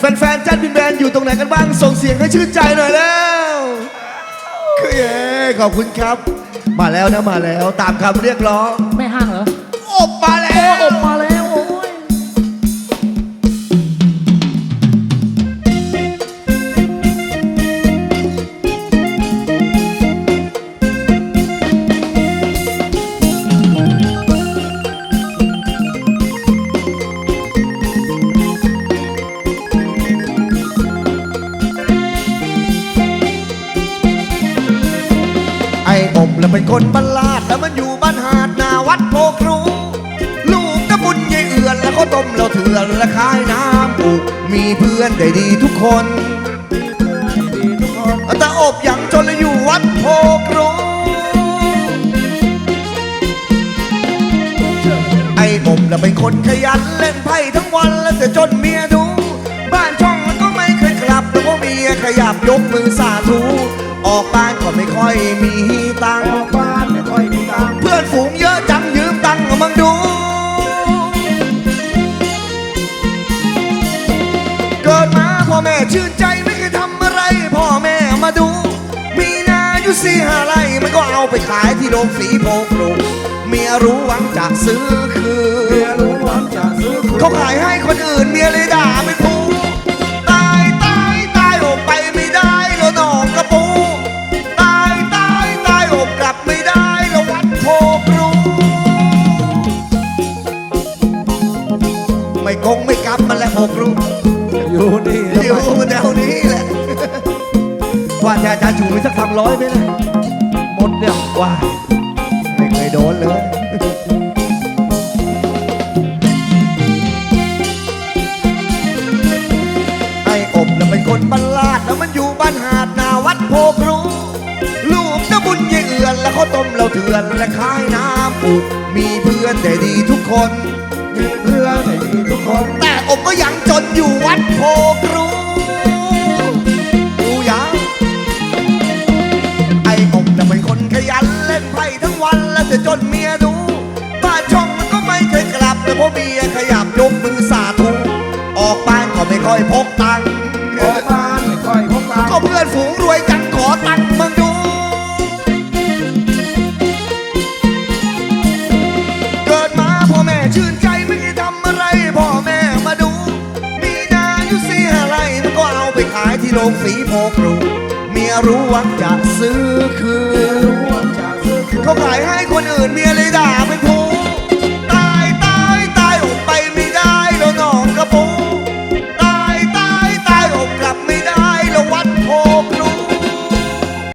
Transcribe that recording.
แฟนๆจัดพินแบนอยู่ตรงไหนกันบ้าง ส่งเสียงให้ชื่นใจหน่อยแล้วคือเอ้ขอบคุณครับ มาแล้วนะมาแล้วตามคำเรียกร้อง ไม่ห้างเหรอ อบมาแล้โอ้วอบมา แล้วเป็นคนบ้านลาดแล้วมันอยู่บ้านหาดนาวัดโพครูลูกตะบุญยายเอือนแล้วก็ต้มเราเถื่อนและขายน้ำปูมีเพื่อนได้ดีทุกคนแต่อบอย่างจนแล้วอยู่วัดโพครูไอ้ผมน่ะเป็นคนขยันเล่นไพ่ทั้งวันแล้วแต่จนเมียดูบ้านช่องมันก็ไม่เคยกลับแต่ว่าเมียขยับยกมือสาธุออกบ้านก็ไม่ค่อยมี ตังค์ออกบ้านไม่ค่อยมีตังค์เพื่อนฝูงเยอะจังยืมตังค์มึงดู เกิดมาพ่อแม่ชื่นใจไม่เคยทำอะไร พ่อแม่มาดู มีนาอยู่สี่ห้าไร่มันก็เอาไปขายที่โรงสีโพกรุงเมียรู้หวังจะซื้อคืเมียนรู้หวังจะซื้อคืนเขาขายให้ กลับมาแล้วโพกรูอยู่นี่เดี๋ยวแนวนี้แหละว่าแต่อาจารย์ชูมีสักสามร้อยไหมล่ะหมดเนี่ยว้าไม่เคยโดนเลยไอ้อบน่ะเป็นคนบ้านลาดแล้วมันอยู่บ้านหาดนาวัดโพครูลูกตะบุญยายเอือนแล้วเขาต้มเราเถื่อนและขายน้ำปูมีเพื่อนแต่ดีทุกคนมีเพื่อนให้ดีทุกคน แต่อบก็ยังจนอยู่วัดโพครูรู้ยังไอ้อบน่ะเป็นคนขยันเล่นไพ่ทั้งวันแล้วจะจนเมียดูบ้านช่องมันก็ไม่เคยกลับแต่พอเมียขยับยกมือสาธุออกบ้านก็ไม่ค่อยพกตังค์ออกบ้านไม่ค่อยพกตังก็ค์เพื่อนฝูงรวย ที่โรงสีโพกรูเมียรู้หวังจะซื้อคืนรู้หวังจะซื้อคืนเขาขายให้คนอื่นเมียเลยด่าไม่พู